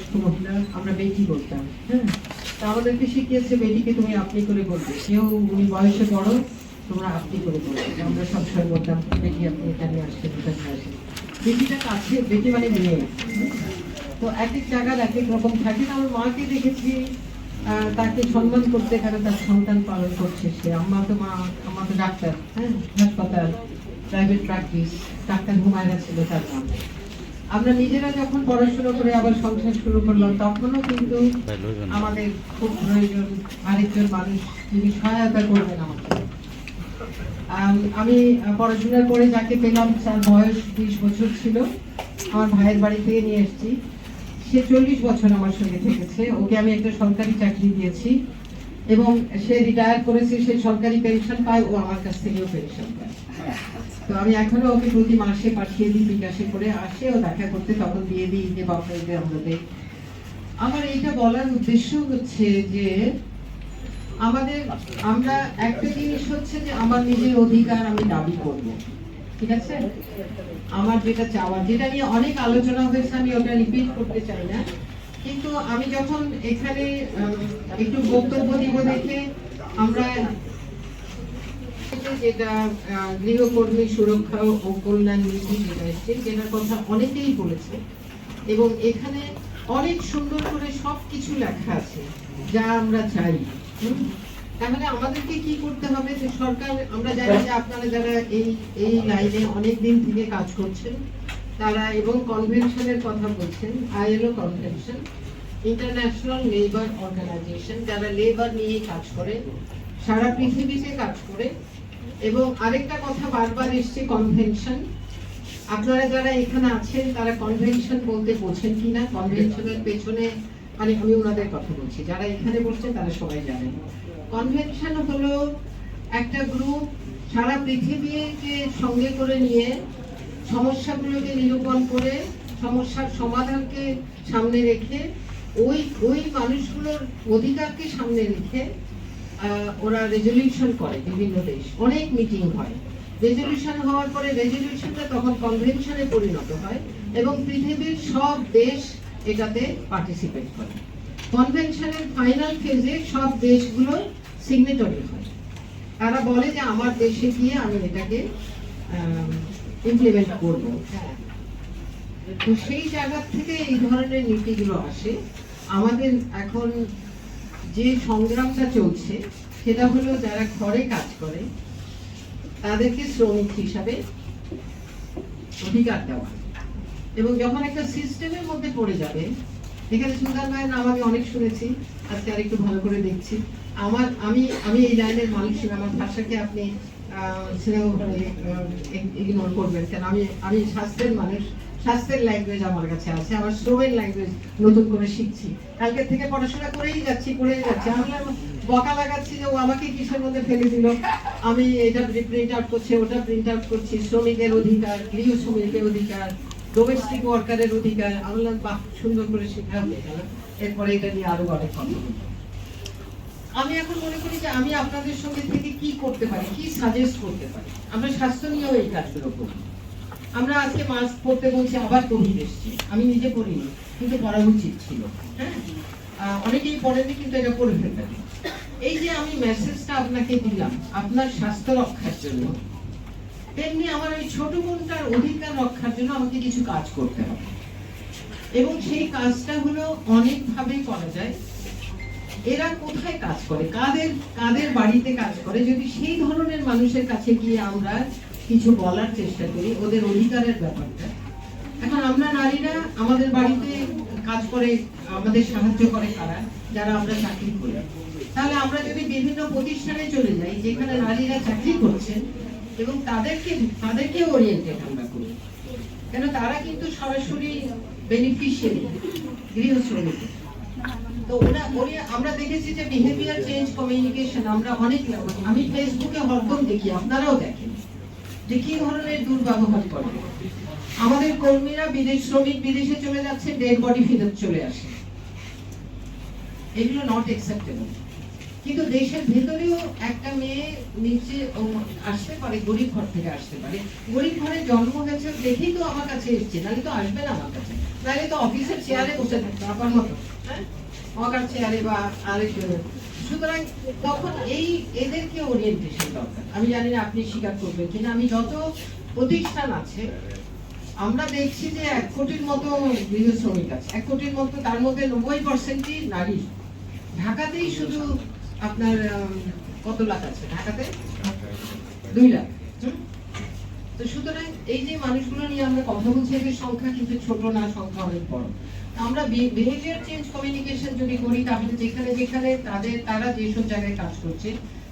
বয়স্ক মহিলা, আমরা বেটি বলতাম হ্যাঁ? তা আমাদেরকে শিখিয়েছে বেটিকে তুমি আপনি করে বলবে। কেউ উনি বয়সে বড়, তোমরা আপনি করে বলবে। আমরা সবসময় বলতাম বেটি আপনি এখানে আসেন এখানে আসেন বেটিটা কাছে, বেটি মানে মেয়ে। তো এক এক জায়গার এক এক রকম থাকে। আমার মাকে দেখেছি তাকে সম্মান করতে এখানে তার সন্তান পালন করছে সে। আম্মা তো মা আমার তো ডাক্তার হ্যাঁ? হাসপাতাল প্রাইভেট প্র্যাকটিস ডাক্তার হুমায়রা ছিল তার নাম। আমরা নিজেরা যখন পড়াশোনা করে আবার সংসার শুরু করলাম তখনও কিন্তু আমাদের খুব প্রয়োজন আরেকজন মানুষ যিনি সহায়তা করবেন আমাকে। আম, পড়াশোনার পরে যাকে পেলাম তার বয়স বিশ বছর ছিল। আমার ভাইয়ের বাড়ি থেকে নিয়ে এসেছি। সে চল্লিশ বছর আমার সঙ্গে থেকেছে। ওকে আমি একটা সরকারি চাকরি দিয়েছি। এবং সে রিটায়ার করেছে, সে সরকারি পেনশন পায়, ও আমার কাছ থেকেও পেনশন পায়। তো আমি এখনও ওকে প্রতি মাসে পাঠিয়ে দিই, বিকাশে করে আসে, ও দেখা করতে তখন দিয়ে দিই যে বাপরে আমরা আমার এইটা বলার উদ্দেশ্য হচ্ছে যে, আমাদের, আমরা একটা জিনিস হচ্ছে যে, আমার নিজের অধিকার আমি দাবি করব। ঠিক আছে? আমার যেটা চাওয়া যেটা নিয়ে অনেক আলোচনা হয়েছে, আমি ওটা রিপিট করতে চাই না। কিন্তু আমি যখন এখানে একটু বক্তব্য দিব দেখে আমরা যেটা গৃহকর্মী সুরক্ষা ও কল্যাণ নীতি যেটা এসছে, যেটার কথা অনেকেই বলেছে এবং এখানে অনেক সুন্দর করে সব কিছু লেখা আছে, যা আমরা চাই? তাহলে আমাদেরকে কি করতে হবে যে সরকার, আমরা জানি যে আপনারা যারা এই এই লাইনে অনেক দিন থেকে কাজ করছেন তারা এবং কনভেনশনের কথা বলছেন, ILO convention, international labour organization, যারা লেবার নিয়ে কাজ করে, সারা পৃথিবীতে কাজ করে। এবং আরেকটা কথা বারবার এসছে, কনভেনশন। আপনারা যারা এখানে আছেন, তারা কনভেনশন বলতে বোঝেন কি না? কনভেনশনের পেছনে মানে আমি ওনাদের কথা বলছি, যারা এখানে বসছেন তারা সবাই জানেন। কনভেনশন হলো একটা গ্রুপ সারা পৃথিবীকে সঙ্গে করে নিয়ে সমস্যাগুলোকে নিরূপণ করে, সমস্যার সমাধানকে সামনে রেখে, ওই ওই মানুষগুলোর অধিকারকে সামনে রেখে ওরা রেজলিউশন করে বিভিন্ন দেশ। অনেক মিটিং হয়। রেজলিউশন হওয়ার পরে রেজলিউশনটা তখন কনভেনশনে পরিণত হয় এবং পৃথিবীর সব দেশ এটাতে পার্টিসিপেট করে। কনভেনশনের ফাইনাল ফেজে সব দেশগুলো সিগনেটরি হয়। তারা বলে যে, আমার দেশে গিয়ে আমি এটাকে ইমপ্লিমেন্ট করব। হ্যাঁ। তো সেই জায়গা থেকে এই ধরনের নীতিগুলো আসে। আমাদের এখন যে সংগ্রামটা চলছে, সেটা হলো যারা ঘরে কাজ করে, তাদেরকে শ্রমিক হিসাবে অধিকার দেওয়া। এবং যখন একটা সিস্টেমের মধ্যে পড়ে যাবে, এখানে সুলতান ভাইয়ের নাম আমি অনেক শুনেছি, আজকে আরেকটু ভালো করে দেখছি। আমার, আমি আমি এই লাইনের মানুষ হিসেবে, আমার ভাষাকে আপনি ইগনোর করবেন। কেন? আমি আমি স্বাস্থ্যের মানুষ স্বাস্থ্যের ল্যাঙ্গুয়েজ আমার কাছে আছে। আমার শ্রমের ল্যাঙ্গুয়েজ নতুন করে শিখছি। কালকে থেকে পড়াশোনা করেই যাচ্ছি করেই যাচ্ছি। আমি বকা লাগাচ্ছি যে ও আমাকে কিসের মধ্যে ফেলে দিল? আমি এটা প্রিন্ট আউট করছি, ওটা প্রিন্ট আউট করছি। শ্রমিকের অধিকার, গৃহ শ্রমিকের অধিকার ডোমেস্টিক ওয়ার্কারের অধিকার। আমি বাহ সুন্দর করে শেখা এরপরে এটা নিয়ে আরও অনেক কথা। আমি এখন মনে করি যে আমি আপনাদের সঙ্গে থেকে কি করতে পারি, কি সাজেস্ট করতে পারি? আমরা স্বাস্থ্য নিয়েও এই কাজগুলো করি। আমরা আজকে মাস্ক পরতে বলছি, আবার কোভিড এসছে। আমি নিজে পড়িনি কিন্তু পড়া উচিত ছিল হ্যাঁ? অনেকেই পড়েনি কিন্তু এটা পড়ে ফেলতে এই যে আমি মেসেজটা আপনাকে দিলাম, আপনার স্বাস্থ্য রক্ষার জন্য, তেমনি আমার ওই ছোট বোনটার অধিকার রক্ষার জন্য আমাকে কিছু কাজ করতে হবে। এবং সেই কাজটা হলো অনেকভাবে করা যায়। এরা কোথায় কাজ করে? কাদের কাদের বাড়িতে কাজ করে? যদি সেই ধরনের মানুষের কাছে গিয়ে আমরা কিছু বলার চেষ্টা করি, ওদের অধিকারের ব্যাপারটা। এখন আমরা নারীরা আমাদের বাড়িতে কাজ করে, আমাদের সাহায্য করে কারা যারা আমরা চাকরি করি। তাহলে আমরা যদি বিভিন্ন প্রতিষ্ঠানে চলে যাই, যেখানে নারীরা চাকরি করছেন এবং তাদেরকে তাদেরকে ওরিয়েন্টেড আমরা করি, কেন তারা কিন্তু সরাসরি বেনিফিশিয়ারি গৃহ শ্রমিক আমরা দেখেছি যে বিহেভিয়ার চেঞ্জ কমিউনিকেশন আমরা অনেক আমি ফেসবুকে হরদম দেখি, আপনারাও দেখেন যে কি ধরনের দুর্ব্যবহার করে। আমাদের কর্মীরা বিদেশ, শ্রমিক বিদেশে চলে যাচ্ছে ডেড বডি চলে আসে। এগুলো নট অ্যাকসেপ্টেবল কিন্তু দেশের ভেতরেও একটা মেয়ে নিচে আসতে পারে, গরিব ঘর থেকে আসতে পারে। গরিব ঘরে জন্ম হয়েছে দেখেই তো আমার কাছে এসছে, নাহলে তো আসবে না আমার কাছে। নাহলে তো অফিসের চেয়ারে বসে থাকতো আপনার মতো। হ্যাঁ? মকার চেয়ারে বা আরেক সুতরাং তখন এই এদেরকে ওরিয়েন্টেশন দরকার। আমি জানি না আপনি স্বীকার করবেন কিনা। আমি যত প্রতিষ্ঠান আছে, আমরা দেখছি যে এক কোটির মতো গৃহ শ্রমিক আছে। এক কোটির মতো, তার মধ্যে নব্বই পার্সেন্টই নারী। ঢাকাতেই শুধু আপনার কত লাখ আছে? ঢাকাতে? দুই লাখ? তো সুতরাং এই যে মানুষগুলো নিয়ে আমরা কথা বলছি, এদের সংখ্যা কিন্তু ছোট না, সংখ্যা অনেক বড়। আমরা বিহেভিয়ার চেঞ্জ কমিউনিকেশন যদি করি, তাহলে যেখানে যেখানে তাদের, তারা যেসব জায়গায় কাজ করছে,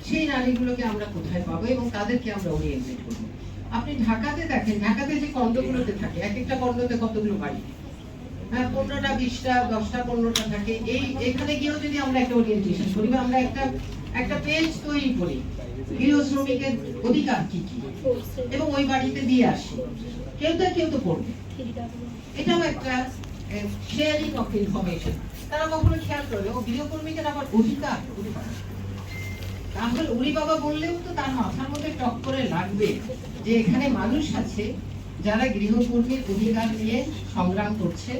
সেই নারীগুলোকে আমরা কোথায় পাবো এবং তাদেরকে আমরা ওরিয়েন্টেড করব? আপনি ঢাকাতে দেখেন, ঢাকাতে যে কন্ডগুলোতে থাকে, এক একটা কন্ডতে কতগুলো বাড়ি? হ্যাঁ পনেরোটা, বিশটা, দশটা, পনেরোটা থাকে। এই, এখানে গিয়েও যদি আমরা একটা ওরিয়েন্টেশন করি বা আমরা একটা একটা পেজ তৈরি করি গৃহ শ্রমিকের অধিকার কি কি? এবং ওই বাড়িতে দিয়ে কেউ তো কেউ তো এটাও একটা শেয়ারিং অফ ইনফরমেশন তারা কখনো খেয়াল করবে? ও গৃহকর্মীদের আবার অধিকার। তাহলে উনি বাবা বললেও তো তার মাথার মধ্যে টক করে লাগবে যে এখানে মানুষ আছে যারা গৃহকর্মীর অধিকার নিয়ে সংগ্রাম করছে,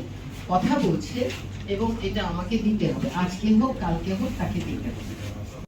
কথা বলছে, এবং এটা আমাকে দিতে হবে। আজকে হোক, কালকে হোক, তাকে দিতে হবে।